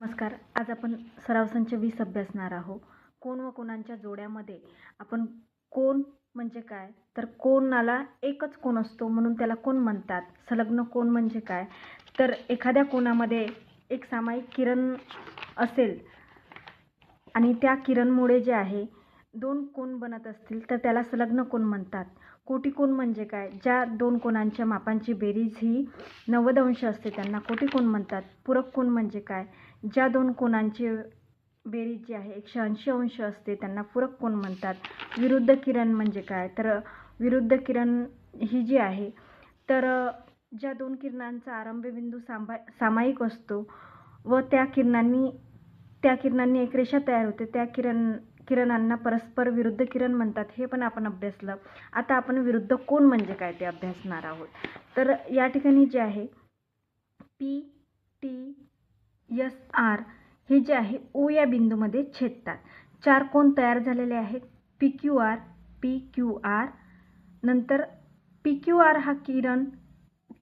नमस्कार. आज आपण सराव संच वीस अभ्यासणार आहोत. कोण व कोणांच्या जोड्यामध्ये आपण कोण म्हणजे काय? तर कोणाला एकच कोण असतो म्हणून त्याला कोण म्हणतात? संलग्न कोण म्हणजे काय? तर एखाद्या कोणामध्ये एक सामायिक किरण असेल आणि त्या किरणमुळे जे आहे दोन कोण बनत असतील तर त्याला संलग्न कोण म्हणतात? कोटी कोण म्हणजे काय? ज्या दोन कोणांच्या मापांची बेरीज ही नव्वद अंश असते त्यांना कोटी कोण म्हणतात. पूरक कोण म्हणजे काय? ज्या दोन कोणांची बेरीज जी आहे एकशे ऐंशी अंश असते त्यांना पूरक कोण म्हणतात. विरुद्ध किरण म्हणजे काय? तर विरुद्ध किरण ही जी आहे तर ज्या दोन किरणांचा आरंभबिंदू सांभा सामायिक असतो व त्या किरणांनी त्या किरणांनी एक रेषा तयार होते. त्या किरण किरणांना परस्पर विरुद्ध किरण म्हणतात हे पण आपण अभ्यासलं. आता आपण विरुद्ध कोण म्हणजे काय ते अभ्यासणार आहोत? तर या ठिकाणी जे आहे पी टी एस आर हे जे आहे ओ या बिंदूमध्ये छेदतात. चार कोण तयार झालेले आहेत? P Q R P Q R नंतर पी क्यू आर हा किरण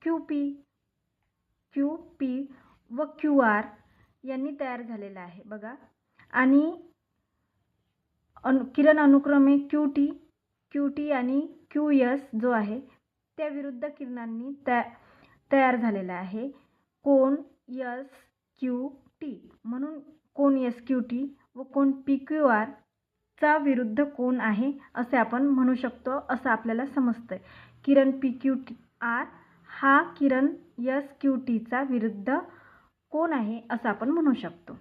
क्यू पी क्यू पी व क्यू आर यांनी तयार झालेला आहे बघा. आणि अनु किरण अनुक्रमे क्यू टी क्यू टी आणि क्यू यस जो आहे त्या विरुद्ध किरणांनी तया तयार झालेला आहे. कोण यस क्यू टी म्हणून कोण यस क्यू टी व कोण पी क्यू आर चा विरुद्ध कोण आहे असे आपण म्हणू शकतो असं आपल्याला समजतं आहे किरण पी क्यू टी आर हा किरण यस क्यू टीचा विरुद्ध कोण आहे असं आपण म्हणू शकतो.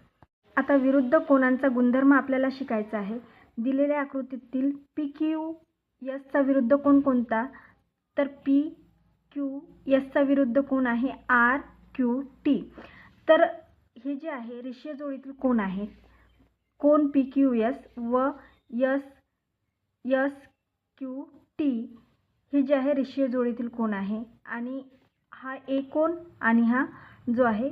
आता विरुद्ध कोणांचा गुणधर्म आपल्याला शिकायचा आहे. दिलेल्या आकृतीतील पी क्यू यसचा विरुद्ध कोण कोणता? तर पी क्यू यसचा विरुद्ध कोण आहे? आर क्यू टी तर हे जे आहे रेषीय जोडीतील कोण आहेत कोण पी क्यू यस व यस यस क्यू टी हे जे आहे रेषीय जोडीतील कोण आहे? आणि हा ए कोण आणि हा जो आहे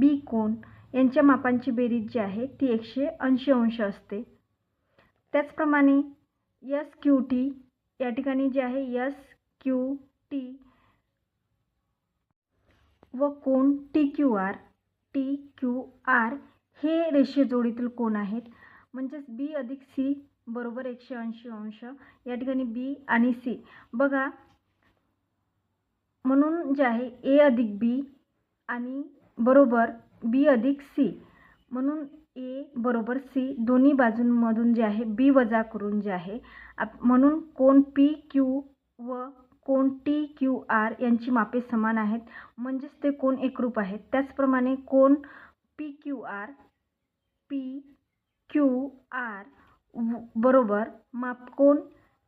बी कोण? यांच्या मापांची बेरीज जी आहे ती एकशे ऐंशी अंश असते. त्याचप्रमाणे यस क्यू टी या ठिकाणी जे आहे यस क्यू टी व कोण T Q R T Q R हे रेषीय जोडीतील कोण आहेत. म्हणजेच बी अधिक सी बरोबर एकशे ऐंशी अंश या ठिकाणी बी आणि सी बघा म्हणून जे आहे ए अधिक बी आणि बरोबर बी अधिक सी म्हणून ए बरोबर सी दोन्ही बाजूंमधून जे आहे बी वजा करून जे आहे आप म्हणून कोण पी क्यू व कोण टी क्यू आर यांची मापे समान आहेत. म्हणजेच ते कोण एकरूप आहेत. त्याचप्रमाणे कोण P Q R P Q R बरोबर माप कोण?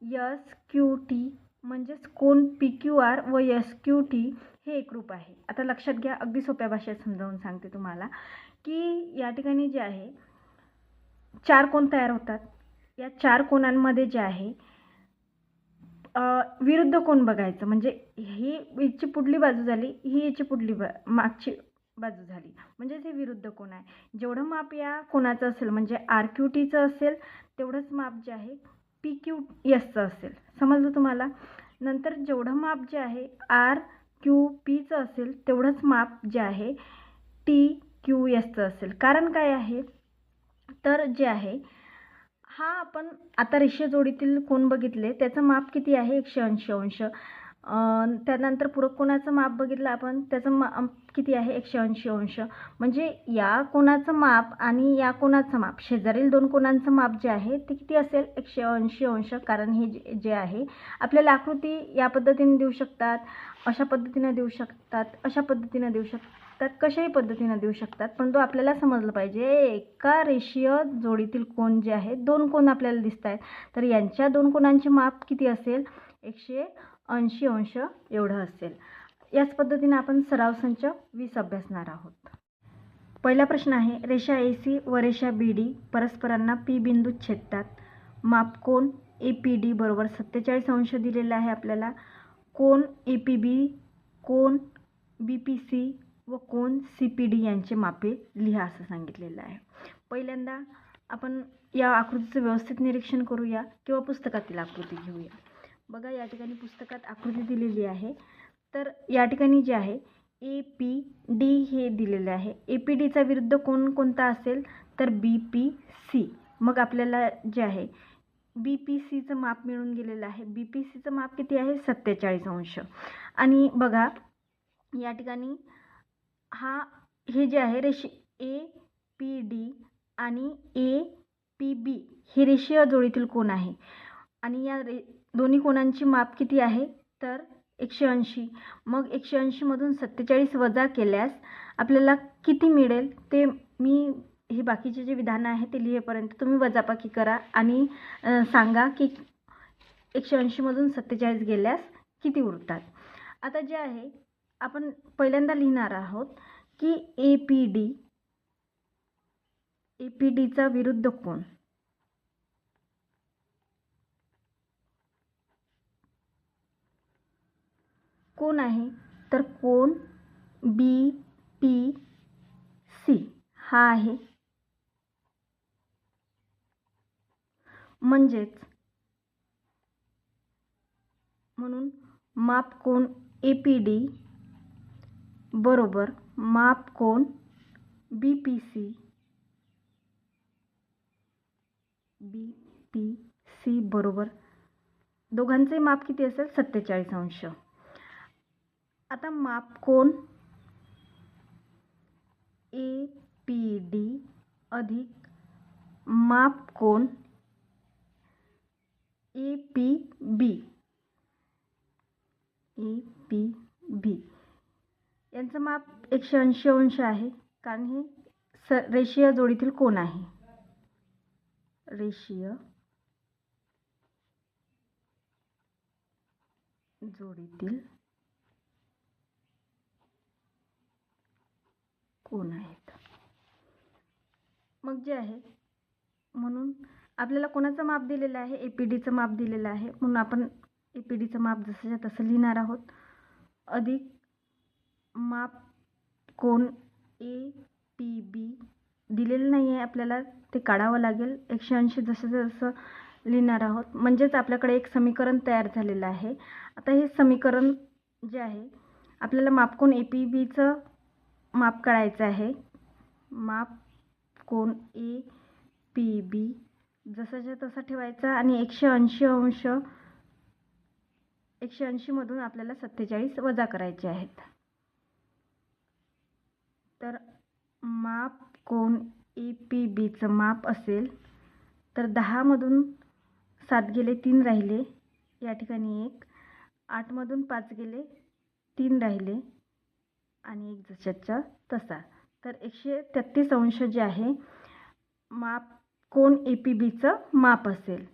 S Q T. म्हणजेच कोण पी क्यू आर व यस क्यू टी हे एकरूप आहे. आता लक्षात घ्या अगदी सोप्या भाषेत समजावून सांगते तुम्हाला. की या ठिकाणी जे आहे चार कोण तयार होतात? या चार कोणांमध्ये जे आहे विरुद्ध कोण बघायचं? म्हणजे ही याची पुढली बाजू झाली ही याची पुढली बा मागची बाजू झाली. म्हणजेच हे विरुद्ध कोण आहे? जेवढं माप या कोणाचं असेल म्हणजे आर क्यू टीचं असेल तेवढंच माप जे आहे पी क्यू एसचं असेल. समजलं तुम्हाला? नंतर जेवढं माप जे आहे आर क्यू पीचं असेल तेवढंच माप जे आहे टी क्यू एसचं असेल. कारण काय आहे? तर जे आहे हा आपण आता रेषेजोडीतील कोण बघितले त्याचं माप किती आहे? एकशे ऐंशी अंश. त्यानंतर पूरक कोणाचं माप बघितलं आपण? त्याचं मा किती आहे? एकशे ऐंशी अंश. म्हणजे या कोणाचं माप आणि या कोणाचं माप शेजारील दोन कोणांचं माप जे आहे ते किती असेल? एकशे ऐंशी अंश. कारण हे जे जे आहे आपल्याला आकृती या पद्धतीने देऊ शकतात अशा पद्धतीनं देऊ शकतात अशा पद्धतीनं देऊ शकतात कशाही पद्धतीनं देऊ शकतात परंतु आपल्याला समजलं पाहिजे एका रेषीय जोडीतील कोण जे आहे दोन कोण आपल्याला दिसत आहेत. तर यांच्या दोन कोणांचे माप किती असेल? एकशे ऐंशी अंश एवढं असेल. याच पद्धतीने आपण सराव संच वीस अभ्यासणार आहोत. पहिला प्रश्न आहे रेषा ए सी व रेषा बी डी परस्परांना पी बिंदूत छेदतात. माप कोण ए पी डी बरोबर सत्तेचाळीस अंश दिलेला आहे आपल्याला. कोण ए पी बी. कोण बी पी सी व कोण सी पी डी यांचे मापे लिहा असं सांगितलेलं आहे. पहिल्यांदा आपण या आकृतीचं व्यवस्थित निरीक्षण करूया किंवा पुस्तकातील आकृती घेऊया. बघा या ठिकाणी पुस्तकात आकृती दिलेली आहे. तर या ठिकाणी जे आहे ए पी डी हे दिलेले आहे. ए पी डीचा विरुद्ध कोण कोणता असेल तर बी पी सी मग आपल्याला जे आहे बी पी सीचं माप मिळून गेलेलं आहे. बी पी सीचं माप किती आहे? सत्तेचाळीस अंश. आणि बघा या ठिकाणी हा हे जे आहे रेषे ए पी डी आणि ए पी बी हे रेषीय जोडीतील कोण आहे. आणि या रे दोन्ही कोणांची माप किती आहे? तर एकशे ऐंशी. मग एकशे ऐंशीमधून सत्तेचाळीस वजा केल्यास आपल्याला किती मिळेल? ते मी हे बाकीचे जे विधानं आहे ते लिहेपर्यंत तुम्ही वजापाकी करा आणि सांगा की एकशे ऐंशीमधून सत्तेचाळीस गेल्यास किती उरतात. आता जे आहे आपण पहिल्यांदा लिहिणार आहोत की A P D A P डीचा विरुद्ध कोण कोण आहे? तर कोण बी पी सी हा आहे. म्हणजेच म्हणून माप कोण ए पी डी बरोबर. माप कोण? B P C B P C बरोबर. दोघांचे माप किती असेल? सत्तेचाळीस अंश. आता माप कोण? ए पी डी अधिक माप कोण? A P B A P बी यांचं माप एकशे ऐंशी अंश आहे. कारण हे स रेषीय जोडीतील कोण आहे. रेषीय जोडीतील कोण आहेत. मग जे आहे म्हणून आपल्याला कोणाचं माप दिलेलं आहे? ए पी डीचं माप दिलेलं आहे. म्हणून आपण ए पी डीचं माप जसंच्या तसं लिहिणार आहोत. अधिक माप कोण ए पी बी दिलेलं नाही आहे आपल्याला ते काढावं लागेल. एकशे ऐंशी जसं जसं लिहिणार आहोत. म्हणजेच आपल्याकडे एक समीकरण तयार झालेलं आहे. आता हे समीकरण जे आहे आपल्याला माप कोण ए पी बीचं माप काढायचं आहे. माप कोण ए पी बी जसाच्या तसा ठेवायचा आणि एकशे ऐंशी अंश एकशे ऐंशीमधून आपल्याला सत्तेचाळीस वजा करायचे आहेत. तर माप कोण ए पी बीचं माप असेल तर दहामधून सात गेले तीन राहिले. या ठिकाणी एक. आठमधून पाच गेले तीन राहिले. आणि एक जशाच्या तसा. तर एकशे तेहतीस अंश जे आहे माप कोण ए पी बीचं माप असेल.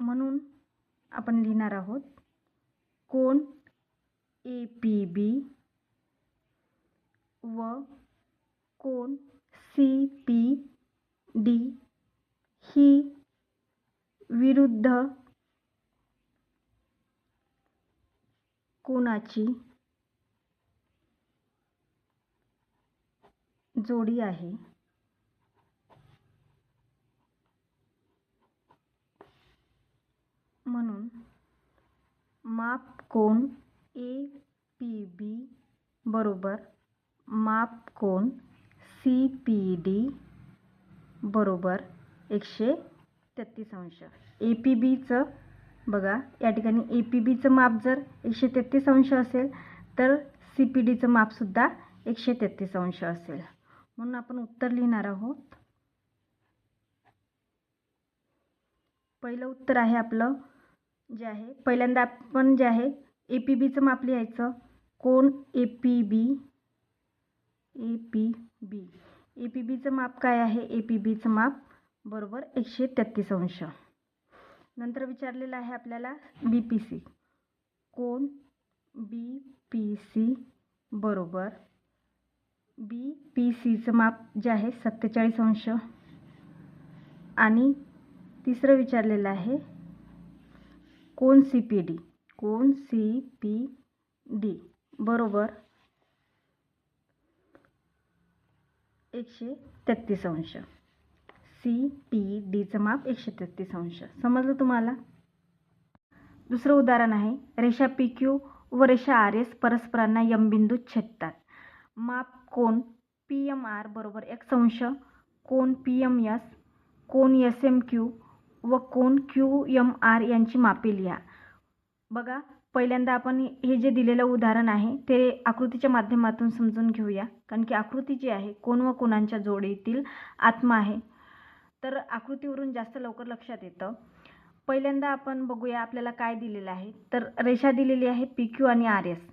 म्हणून आपण लिहिणार आहोत कोण ए पी बी व कोण? C P D. ही विरुद्ध कोणाची जोडी आहे? म्हणून माप कोण? ए पी बी बरोबर माप कोण सी पी डी बरोबर एकशे तेहतीस अंश. ए पी बीचं बघा या ठिकाणी ए पी बीचं माप जर एकशे तेहतीस अंश असेल तर सी पी डीचं मापसुद्धा एकशे तेहतीस अंश असेल. म्हणून आपण उत्तर लिहिणार आहोत. पहिलं उत्तर आहे आपलं जे आहे पहिल्यांदा आपण जे आहे ए पी बीचं माप लिहायचं. कोण A P B A P B. A P बीचं माप काय आहे? ए पी बीचं माप बरोबर एकशे तेहतीस अंश. नंतर विचारलेलं आहे आपल्याला बी पी सी. कोण? बी पी सी बरोबर. बी पी सीचं माप जे आहे सत्तेचाळीस अंश. आणि तिसरं विचारलेलं आहे कोण सी पी डी? कोण सी पी डी? बरोबर. एकशे तेहतीस अंश. सी पी डीचं माप एकशे तेहतीस अंश. समजलं तुम्हाला? दुसरं उदाहरण आहे. रेषा पी क्यू व रेषा आर एस परस्परांना यम बिंदू छेदतात. माप कोण पी एम आर बरोबर एक्स अंश कोण पी एम एस कोण एस एम क्यू व कोण क्यू एम आर यांची मापे लिहा. बघा पहिल्यांदा आपण हे जे दिलेलं उदाहरण आहे ते आकृतीच्या माध्यमातून समजून घेऊया. कारण की आकृती जी आहे कोण व कोणांच्या जोडीतील आत्मा आहे. तर आकृतीवरून जास्त लवकर लक्षात येतं. पहिल्यांदा आपण बघूया आपल्याला काय दिलेलं आहे. तर रेषा दिलेली आहे पी क्यू आणि आर एस.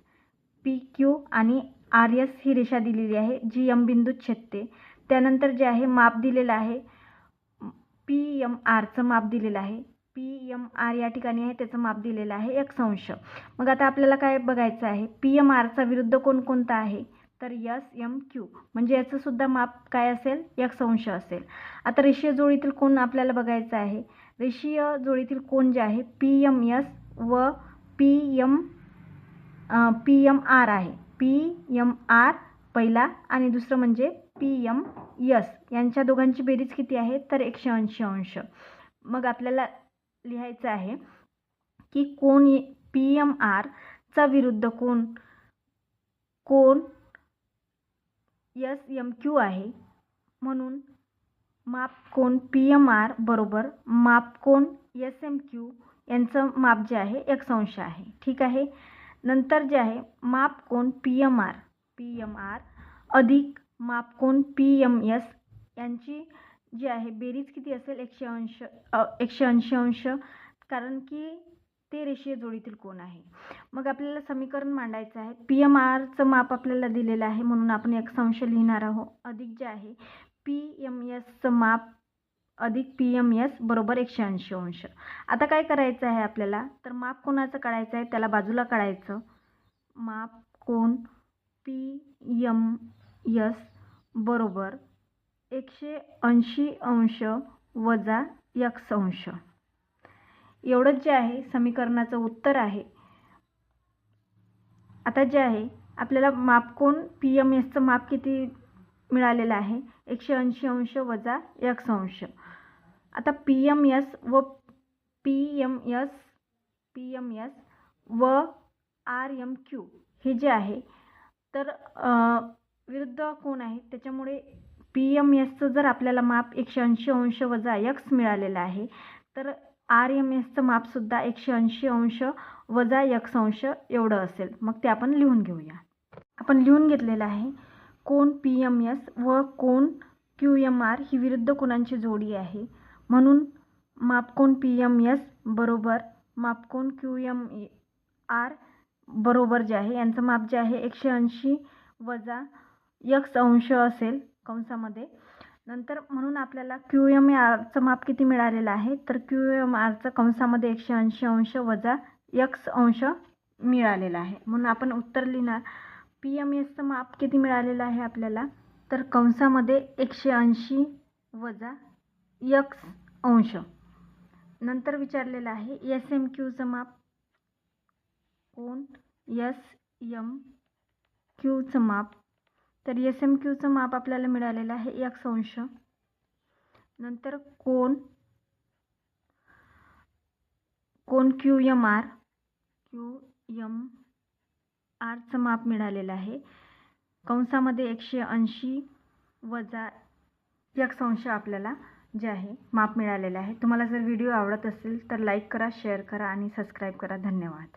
पी क्यू आणि आर एस ही रेषा दिलेली आहे जी यम बिंदूत छेदते. त्यानंतर जे आहे माप दिलेलं आहे पी यम आरचं माप दिलेलं आहे. पी एम आर या ठिकाणी आहे त्याचं माप दिलेलं आहे एक अंश मग आता आपल्याला काय बघायचं आहे? पी एम आरचा विरुद्ध कोण कोणता आहे? तर यस एम क्यू. म्हणजे याचं सुद्धा माप काय असेल? एक अंश असेल. आता रेषीय जोडीतील कोण आपल्याला बघायचं आहे? रेषीय जोडीतील कोण जे आहे? पी एम एस व P M P M R आहे. पी एम आर पहिला आणि दुसरं म्हणजे पी एम यस यांच्या दोघांची बेरीज किती आहे? तर एकशे ऐंशी अंश. मग आपल्याला लिहायचं आहे की कोण पी एम आरचा विरुद्ध कोण कोण यस एम क्यू आहे म्हणून माप कोण पी एम आर बरोबर माप कोण एस एम क्यू यांचं माप जे आहे एक अंश आहे. ठीक आहे? नंतर जे आहे माप कोण P M R P M R अधिक माप कोण पी एम एस यांची जी आहे बेरीज किती असेल? एकशे अंश एकशे ऐंशी अंश. कारण की ते रेषीय जोडीतील कोण आहे. मग आपल्याला समीकरण मांडायचं आहे. पी एम आरचं माप आपल्याला दिलेलं आहे म्हणून आपण एक अंश लिहिणार आहोत. अधिक जे आहे पी एम एसचं माप अधिक पी एम एस बरोबर एकशे ऐंशी अंश. आता काय करायचं आहे आपल्याला? तर माप कोणाचं काढायचं आहे? त्याला बाजूला काढायचं. माप कोण पी एम एस बरोबर एकशे ऐंशी अंश वजा यक्स अंश. एवढंच जे आहे समीकरणाचं उत्तर आहे. आता जे आहे आपल्याला माप कोण? पी एम एसचं माप किती मिळालेलं आहे? एकशे ऐंशी अंश वजा यक्स अंश. आता पी एम एस व P M S P M S व आर एम क्यू हे जे आहे तर विरुद्ध कोण आहे? त्याच्यामुळे पी एम एसचं जर आपल्याला माप एकशे ऐंशी अंश वजा यक्स मिळालेलं आहे तर आर एम एसचं मापसुद्धा एकशे ऐंशी अंश वजा यक्स अंश एवढं असेल. मग ते आपण लिहून घेऊया. आपण लिहून घेतलेलं आहे कोण पी एम एस व कोण क्यू एम आर ही विरुद्ध कोणांची जोडी आहे? म्हणून मापकोन पी एम एस बरोबर मापकोन क्यू एम आर बरोबर जे आहे यांचं माप जे आहे एकशे ऐंशी वजा यक्स अंश असेल. कंसामध्ये. नंतर म्हणून आपल्याला क्यू एम आरचं माप किती मिळालेलं आहे? तर क्यू एम आरचं कंसामध्ये एकशे ऐंशी अंश वजा यक्स अंश मिळालेला आहे. म्हणून आपण उत्तर लिहिणार. पी एम एसचं माप किती मिळालेलं आहे आपल्याला? तर कंसामध्ये एकशे ऐंशी वजा यक्स अंश. नंतर विचारलेलं आहे एस एम क्यूचं माप कोण? एस एम क्यूचं माप तर एस एम क्यूचं माप आपल्याला मिळालेलं आहे एक अंश. नंतर कोण कोण Q M R Q M आरचं माप मिळालेलं आहे. कंसामध्ये एकशे ऐंशी वजा एक अंश आपल्याला जे आहे माप मिळालेलं आहे. तुम्हाला जर व्हिडिओ आवडत असेल तर लाईक करा शेअर करा आणि सबस्क्राईब करा. धन्यवाद.